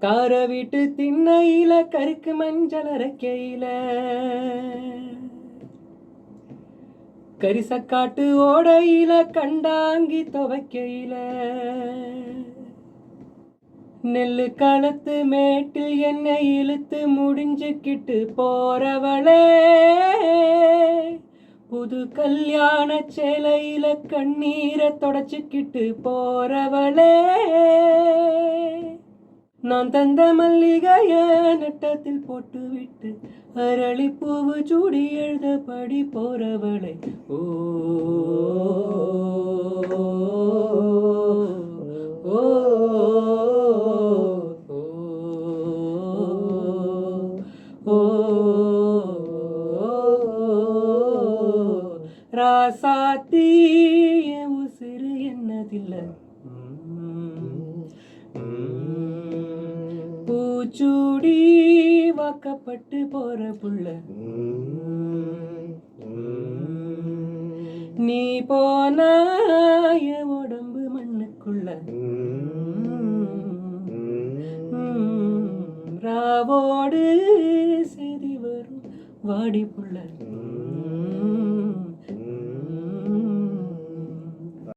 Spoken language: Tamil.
கார வீட்டு திண்ணையில கருக்கு மஞ்சள் அரைக்கையில. கரிசக்காட்டு ஓடையில கண்டாங்கி துவைக்கையில. நெல்லு களத்து மேட்டில் என்னை இழுத்து முடிஞ்சுக்கிட்டு போறவளே. புது கல்யாண சேலையில கண்ணீரை தொடச்சிக்கிட்டு போறவளே. நான் தந்த மல்லிகைய நட்டத்தில் போட்டுவிட்டு அரளிப்பூவு சூடி எழுதபடி போறவளை. ஓ ஓ, ராசாத்தி உசிறு என்னதில்லை. பூச்சூடி வாக்கப்பட்டு போற புள்ள. நீ போனாய உடம்பு மண்ணுக்குள்ள. ராவோடு செய்தி வரும் வாடி புள்ள